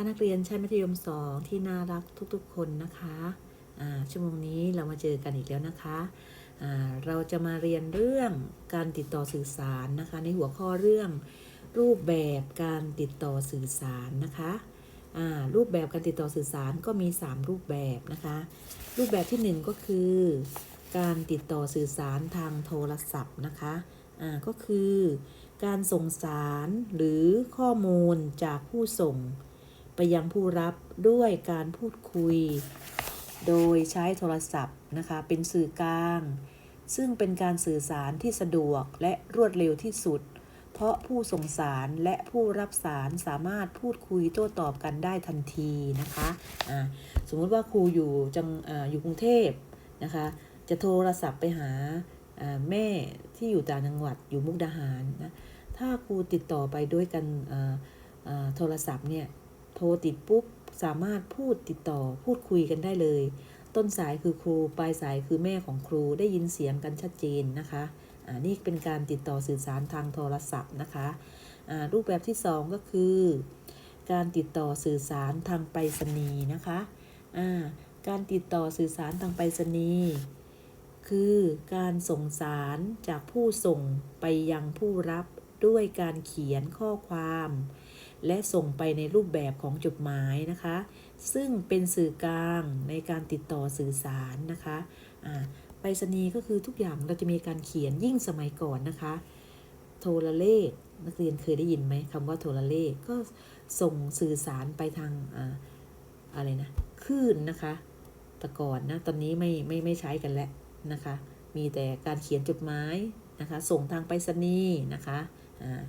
นะคะนักเรียนชั้นมัธยม2ที่น่ารักทุกๆ คนนะคะชั่วโมงนี้เรามาเจอกันอีกแล้วนะคะเราจะมาเรียนเรื่องการติดต่อสื่อสารนะคะ ในหัวข้อเรื่องรูปแบบการติดต่อสื่อสารนะคะรูปแบบการติดต่อสื่อสารก็มี 3 รูปแบบนะคะ รูปแบบที่ 1 ก็คือ การติดต่อสื่อสารทางโทรศัพท์นะคะก็คือ การส่งสารหรือข้อมูลจากผู้ส่ง ไปยังผู้รับด้วยการพูดคุย โดยใช้โทรศัพท์นะคะเป็นสื่อกลาง ซึ่งเป็นการสื่อสารที่สะดวกและรวดเร็วที่สุด เพราะผู้ส่งสารและผู้รับสารสามารถพูดคุยโต้ตอบกันได้ทันทีนะคะอ่าสมมุติว่าครูอยู่จังออยู่กรุงเทพนะคะจะโทรศัพท์ไปหาแม่ที่อยู่ต่างจังหวัดอยู่มุกดาหารนะถ้าครูติดต่อไปด้วยกันโทรศัพท์เนี่ย โทรติดปุ๊บสามารถพูดติดต่อพูดคุยกันได้เลย ต้นสายคือครู ปลายสายคือแม่ของครูได้ยินเสียงกันชัดเจนนะคะอ่านี่เป็นการติดต่อสื่อสารทางโทรศัพท์นะคะอ่ารูปแบบที่ 2 ก็คือ การติดต่อสื่อสารทางไปรษณีย์นะคะอ่าการติดต่อสื่อสารทางไปรษณีย์คือการส่งสารจากผู้ส่งไปยังผู้รับด้วยการเขียนข้อความ และส่งไปในรูปแบบของจดหมายนะคะ ซึ่งเป็นสื่อกลางในการติดต่อสื่อสารนะคะไปรษณีย์ก็คือทุกอย่างเราจะมีการเขียนยิ่งสมัยก่อนนะคะ โทรเลขนักเรียนเคยได้ยินไหมคำว่าโทรเลขก็ส่งสื่อสารไปทางออะไรนะคลื่นนะคะแต่ก่อนนะตอนนี้ไม่ไม่ไม่ใช้กันแล้วนะคะ มีแต่การเขียนจดหมายนะคะ ส่งทางไปรษณีย์นะคะอ่า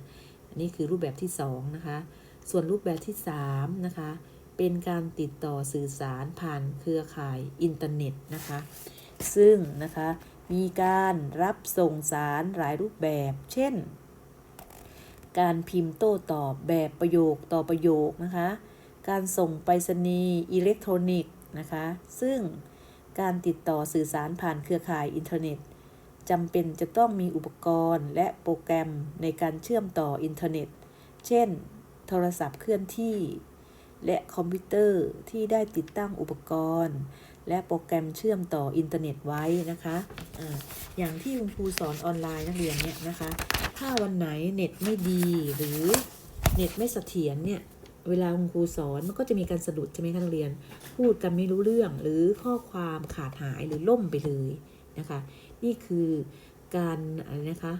อันนี้คือรูปแบบที่สองนะคะ ส่วนรูปแบบที่3นะคะเป็นการติดต่อสื่อสารผ่านเครือข่ายอินเทอร์เน็ตนะคะซึ่งนะคะมีการรับส่งสารหลายรูปแบบ เช่น การพิมพ์โต้ตอบแบบประโยคต่อประโยคนะคะการส่งไปรษณีย์อิเล็กทรอนิกส์นะคะซึ่งการติดต่อสื่อสารผ่านเครือข่ายอินเทอร์เน็ตจำเป็นจะต้องมีอุปกรณ์และโปรแกรมในการเชื่อมต่ออินเทอร์เน็ต เช่น โทรศัพท์เคลื่อนที่ และคอมพิวเตอร์ที่ได้ติดตั้งอุปกรณ์ และโปรแกรมเชื่อมต่ออินเทอร์เน็ตไว้นะคะอาอย่างที่คุณครูสอนออนไลน์นักเรียนเนี่ยนะคะ ถ้าวันไหนเน็ตไม่ดีหรือเน็ตไม่เสถียรเนี่ยเวลาคุณครูสอนมันก็จะมีการสะดุดใช่ไหมคะนักเรียน พูดกันไม่รู้เรื่องหรือข้อความขาดหายหรือล่มไปเลยนะคะ นี่คือการอะไรนะคะ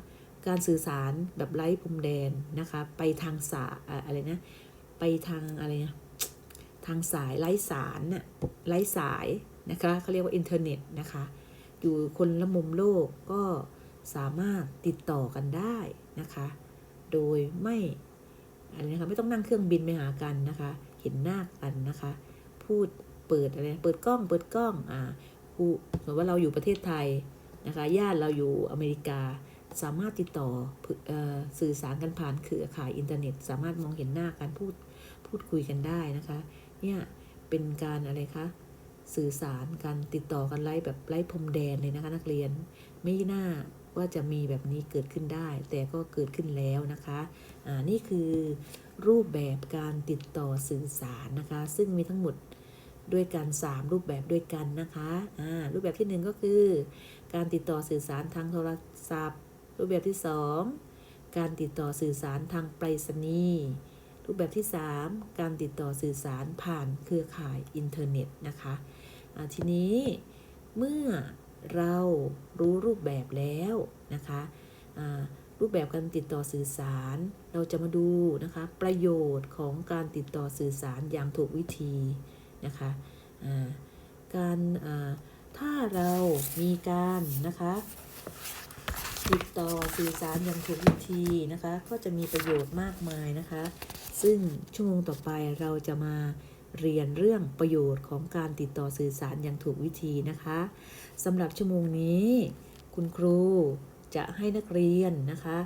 การสื่อสารแบบไร้พรมแดนนะคะ ไปทางสายอะอะไรนะ ไปทางอะไรนะทางสายไร้สารน่ะไร้สายนะคะเขาเรียกว่าอินเทอร์เน็ตนะคะ อยู่คนละมุมโลกก็สามารถติดต่อกันได้นะคะ โดยไม่อะไรนะคะไม่ต้องนั่งเครื่องบินไปหากันนะคะ เห็นหน้ากันนะคะ พูดเปิดอะไรเปิดกล้องเปิดกล้องอ่าครูสมมติว่าเราอยู่ประเทศไทยนะคะญาติเราอยู่อเมริกา สามารถติดต่อสื่อสารกันผ่านเครือข่ายอินเทอร์เน็ต สามารถมองเห็นหน้ากันพูดพูดคุยกันได้นะคะ เนี่ยเป็นการอะไรคะสื่อสารกันติดต่อกันไร้แบบไร้พรมแดนเลยนะคะ นักเรียนไม่น่าว่าจะมีแบบนี้เกิดขึ้นได้ แต่ก็เกิดขึ้นแล้วนะคะอ่านี่คือรูปแบบการติดต่อสื่อสารนะคะ ซึ่งมีทั้งหมดด้วยกัน 3 รูปแบบด้วยกันนะคะอ่ารูปแบบที่ 1 ก็คือ การติดต่อสื่อสารทางโทรศัพท์ รูปแบบที่ 2 การติดต่อสื่อสารทางไปรษณีย์ รูปแบบที่ 3 การติดต่อสื่อสารผ่านเครือข่ายอินเทอร์เน็ตนะคะะทีนี้เมื่อเรารู้รูปแบบแล้วนะคะรูปแบบการติดต่อสื่อสาร เราจะมาดูนะคะประโยชน์ของการติดต่อสื่อสารอย่างถูกวิธีนะคะการถ้าเรามีการนะคะ ติดต่อสื่อสารอย่างถูกวิธีนะคะ ก็จะมีประโยชน์มากมายนะคะ ซึ่งชั่วโมงต่อไปเราจะมาเรียนเรื่องประโยชน์ของการติดต่อสื่อสารอย่างถูกวิธีนะคะสำหรับชั่วโมงนี้ คุณครูจะให้นักเรียนนะคะ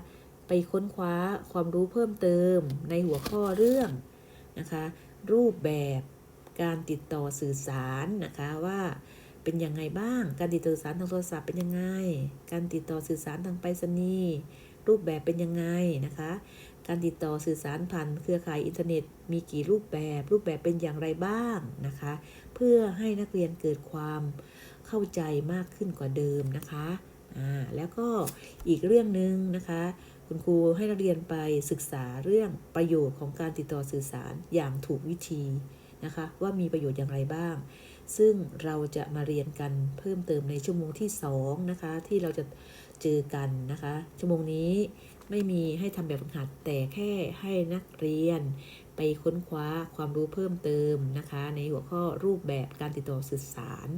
ไปค้นคว้าความรู้เพิ่มเติมในหัวข้อเรื่องนะคะ รูปแบบการติดต่อสื่อสารนะคะว่า เป็นยังไงบ้าง การติดต่อสื่อสารทางโทรศัพท์เป็นยังไง การติดต่อสื่อสารทางไปรษณีย์รูปแบบเป็นยังไงนะคะ การติดต่อสื่อสารผ่านเครือข่ายอินเทอร์เน็ต มีกี่รูปแบบ รูปแบบเป็นอย่างไรบ้างนะคะ เพื่อให้นักเรียนเกิดความเข้าใจมากขึ้นกว่าเดิมนะคะอ่าแล้วก็อีกเรื่องหนึ่งนะคะคุณครูให้นักเรียนไปศึกษาเรื่องประโยชน์ของการติดต่อสื่อสารอย่างถูกวิธีนะคะ ว่ามีประโยชน์อย่างไรบ้าง ซึ่งเราจะมาเรียนกันเพิ่มเติมในชั่วโมงที่2นะคะ ที่เราจะเจอกันนะคะ ชั่วโมงนี้ไม่มีให้ทำแบบฝึกหัดแต่แค่ให้นักเรียน ไปค้นคว้าความรู้เพิ่มเติมนะคะ ในหัวข้อรูปแบบการติดต่อสื่อสาร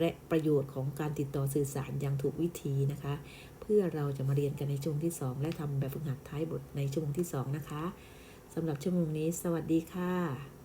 และประโยชน์ของการติดต่อสื่อสารอย่างถูกวิธีนะคะ เพื่อเราจะมาเรียนกันในช่วงที่ 2 และทำแบบฝึกหัดท้ายบทในช่วงที่ 2 นะคะสำหรับชั่วโมงนี้ สวัสดีค่ะ